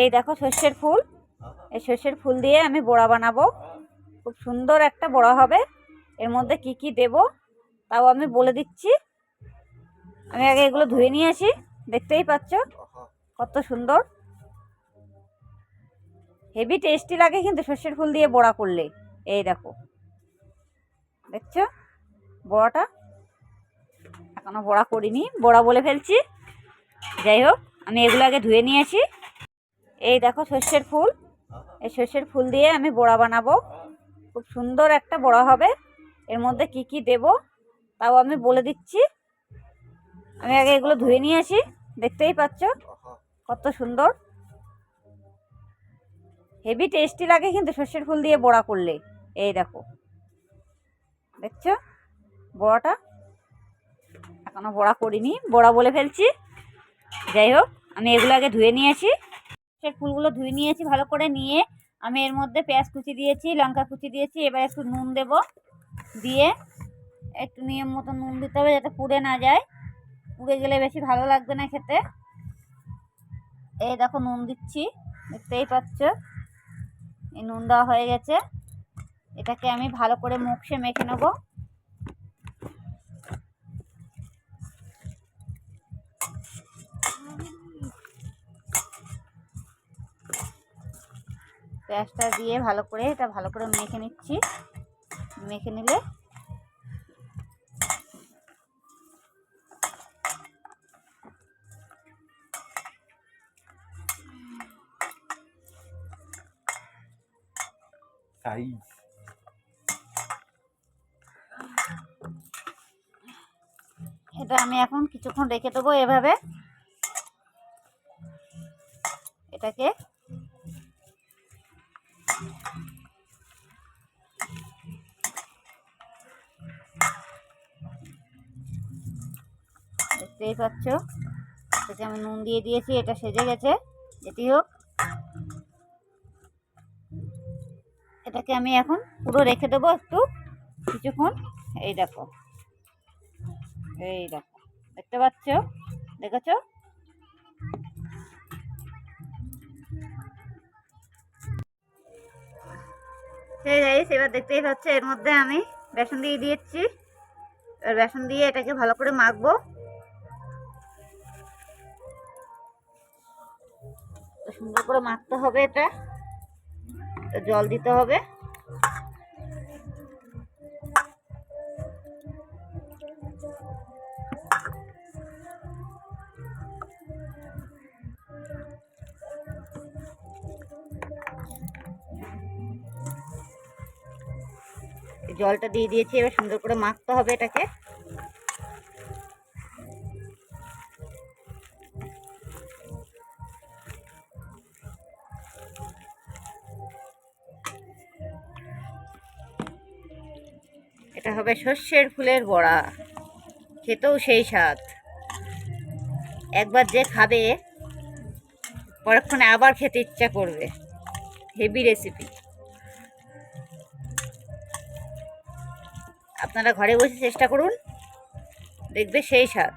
এই দেখো সর্ষের ফুল। এই সর্ষের ফুল দিয়ে আমি বড়া বানাবো। খুব সুন্দর একটা বড়া হবে। এর মধ্যে কি কি দেব তাও আমি বলে দিচ্ছি। আমি আগে এগুলো ধুয়ে নিয়ে আসি। দেখতেই পাচ্ছ কত সুন্দর। হেভি টেস্টি লাগে কিন্তু সর্ষের ফুল দিয়ে বড়া করলে। এই দেখো। দেখছ? বড়াটা? এখনও বড়া করিনি। বড়া বলে ফেলছি। যাই হোক, আমি এগুলো আগে ধুয়ে নিয়ে আসি। এই দেখো সর্ষের ফুল। এই সর্ষের ফুল দিয়ে আমি বড়া বানাবো। খুব সুন্দর একটা বড়া হবে। এর মধ্যে কি কি দেব তাও আমি বলে দিচ্ছি। আমি আগে এগুলো ধুয়ে নিয়ে আসি। দেখতেই পাচ্ছ কত সুন্দর। হেভি টেস্টি লাগে কিন্তু সর্ষের ফুল দিয়ে বড়া করলে। এই দেখো। দেখছ? বড়াটা? এখনও বড়া করিনি। বড়া বলে ফেলছি। যাই হোক, আমি এগুলো আগে ধুয়ে নিয়ে আসি। সে ফুলগুলো ধুয়ে নিয়েছি, ভালো করে নিয়ে আমি এর মধ্যে পেঁয়াজ কুচি দিয়েছি, লঙ্কা কুচি দিয়েছি, এবার একটু নুন দেব দিয়ে একটু নিয়ম মতো নুন দিতে হবে যাতে পুড়ে না যায়। পুড়ে গেলে বেশি ভালো লাগবে না খেতে। এই দেখো নুন দিচ্ছি, দেখতেই পাচ্ছ? এই নুন দেওয়া হয়ে গেছে। এটাকে আমি ভালো করে মুখে মেখে নেব। পেঁয়াজটা দিয়ে ভালো করে এটা ভালো করে মেখে নিচ্ছি। মেখে নিলে এটা আমি এখন কিছুক্ষণ রেখে দেবো এভাবে। এটাকে দেখতেই পাচ্ছ। এটাকে আমি নুন দিয়ে দিয়েছি, এটা সেজে গেছে। যেটি হোক। এটাকে আমি এখন পুরো রেখে দেবো একটু, কিছুক্ষণ। এই দেখো। এই দেখো। দেখতে পাচ্ছ? দেখেছ? সেই গাইস এবার দেখতেই পাচ্ছ, এর মধ্যে আমি বেসন দিয়ে দিয়েছি। এবার বেসন দিয়ে এটাকে ভালো করে মাখবো। সুন্দর করে মাখতে হবে এটা। জল দিতে হবে। জলটা দিয়ে দিয়েছি, এবার সুন্দর করে মাখতে হবে এটাকে। এটা হবে সর্ষের ফুলের বড়া। খেতেও সেই স্বাদ। একবার যে খাবে, পরক্ষণে আবার খেতে ইচ্ছা করবে। হেভি রেসিপি আপনারা ঘরে বসে চেষ্টা করুন, দেখবে সেই স্বাদ।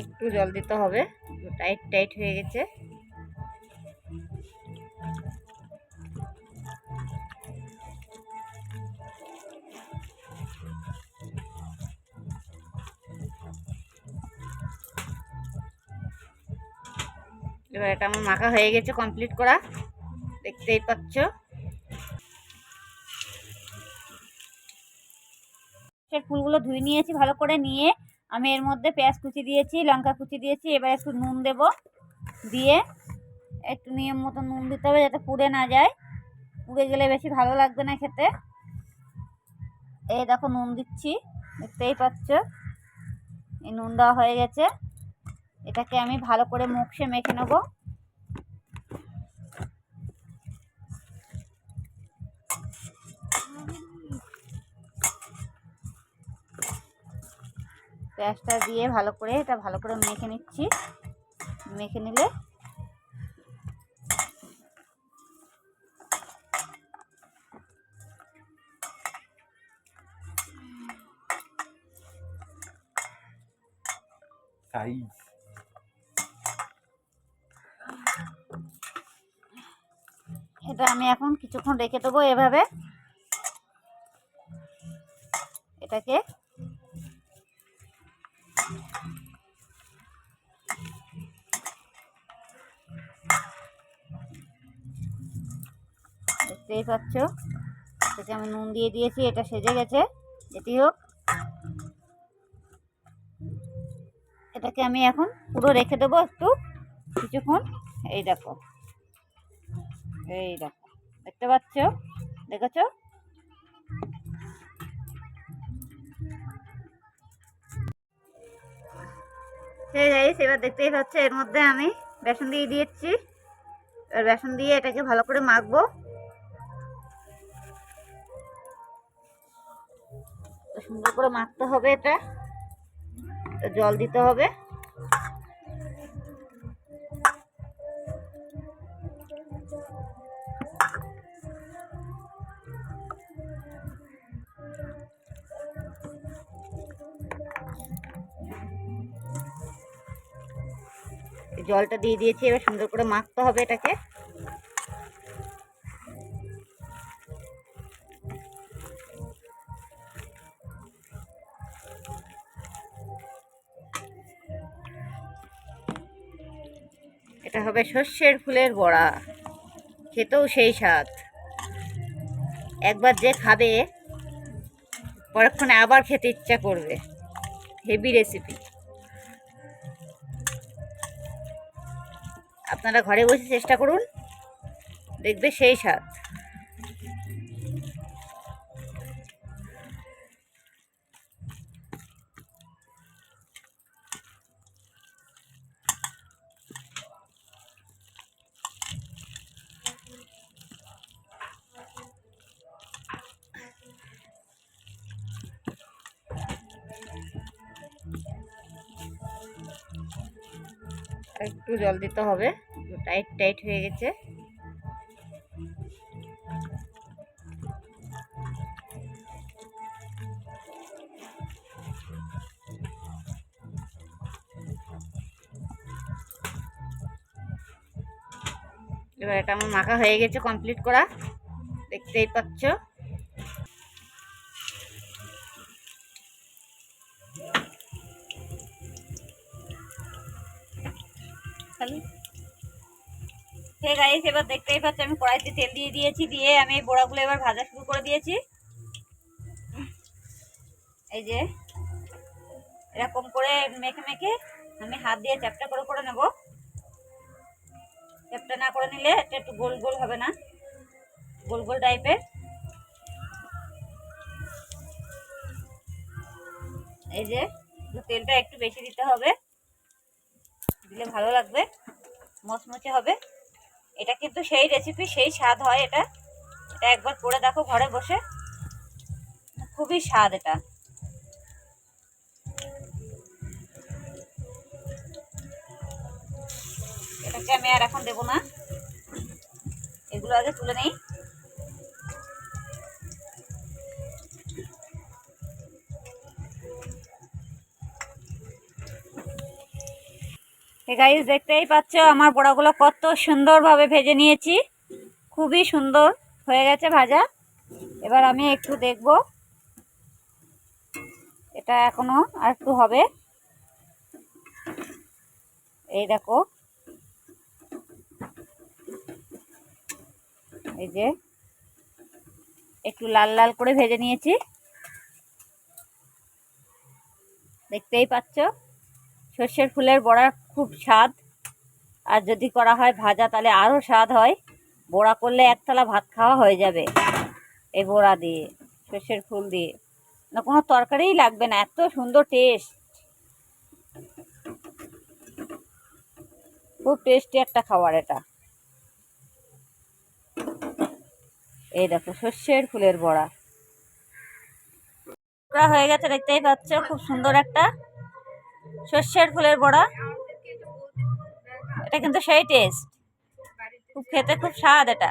একটু জল দিতে হবে। টাইট টাইট হয়ে গেছে। এবার এটা আমার মাখা হয়ে গেছে কমপ্লিট করা। দেখতেই পাচ্ছ। ফুলগুলো ধুয়ে নিয়েছি, ভালো করে নিয়ে আমি এর মধ্যে পেঁয়াজ কুচি দিয়েছি, লঙ্কা কুচি দিয়েছি, এবার একটু নুন দেব দিয়ে একটু নিয়ম মতো নুন দিতে হবে যাতে পুড়ে না যায়। পুড়ে গেলে বেশি ভালো লাগবে না খেতে। এই দেখো নুন দিচ্ছি, দেখতেই পাচ্ছ? এই নুন দেওয়া হয়ে গেছে। এটাকে আমি ভালো করে মুখে মেখে নেব। পেঁয়াজটা দিয়ে ভালো করে এটা ভালো করে মেখে নিচ্ছি। মেখে নিলে সাইজ এটা আমি এখন কিছুক্ষণ রেখে দেবো এভাবে। এটাকে দেখতেই পাচ্ছ? এটাকে আমি নুন দিয়ে দিয়েছি, এটা সেজে গেছে। যেটি হোক। এটাকে আমি এখন পুরো রেখে দেবো একটু, কিছুক্ষণ। এই দেখো। এই দেখো। দেখতে পাচ্ছ? দেখেছ? সেই গাইস, এবার দেখতেই পাচ্ছ, এর মধ্যে আমি বেসন দিয়ে দিয়েছি। এবার বেসন দিয়ে এটাকে ভালো করে মাখবো। সুন্দর করে মাখতে হবে এটা। জল দিতে হবে। জলটা দিয়ে দিয়েছি, এবার সুন্দর করে মাখতে হবে এটাকে। এটা হবে শস্যের ফুলের বড়া। খেতেও সেই স্বাদ। একবার যে খাবে, পরক্ষণে আবার খেতে ইচ্ছা করবে। হেভি রেসিপি আপনারা ঘরে বসে চেষ্টা করুন, দেখবে সেই স্বাদ। একটু জল দিতে হবে। টাইট টাইট হয়ে গেছে। এবার এটা আমার মাখা হয়ে গেছে কমপ্লিট করা। দেখতেই পাচ্ছ। খালি। হে গাইস এবার দেখতেই পাচ্ছি, আমি কড়াইতে তেল দিয়ে দিয়েছি, দিয়ে আমি এই বড়াগুলো এবার ভাজা শুরু করে দিয়েছি। এই যে, এরকম করে মেখে মেখে আমি হাত দিয়ে চ্যাপটা করে করে নেব। চ্যাপটা না করে নিলে এটা একটু গোল গোল হবে না। গোল গোল টাইপের এই যে তেলটা একটু বেশি দিতে হবে। দিলে ভালো লাগবে। মচমচে হবে। এটা কিন্তু সেই রেসিপি সেই স্বাদ হয় এটা। এটা একবার করে দেখো ঘরে বসে। খুবই স্বাদ এটা। এটাকে আমি আর এখন দেবো না। এগুলো আগে তুলে নেই। গাইজ দেখতেই পাচ্ছ, আমার বড়াগুলো কত সুন্দরভাবে ভেজে নিয়েছি। খুবই সুন্দর হয়ে গেছে ভাজা। এবার আমি একটু দেখব, এটা এখনও আর একটু হবে। এই দেখো, এই যে একটু লাল লাল করে ভেজে নিয়েছি। দেখতেই পাচ্ছ? সর্ষের ফুলের বড়া খুব স্বাদ। আর যদি করা হয় ভাজা, তাহলে আরও স্বাদ হয়। বড়া করলে একতলা ভাত খাওয়া হয়ে যাবে এই বড়া দিয়ে, সর্ষের ফুল দিয়ে। না, কোনো তরকারিই লাগবে না, এত সুন্দর টেস্ট খুব টেস্টি একটা খাবার এটা। এই দেখো, সর্ষের ফুলের বড়া। বড়া হয়ে গেছে, দেখতেই পাচ্ছ, খুব সুন্দর একটা। সর্ষের ফুলের বড়া। এটা কিন্তু সেই টেস্ট খুব খেতে খুব স্বাদ এটা।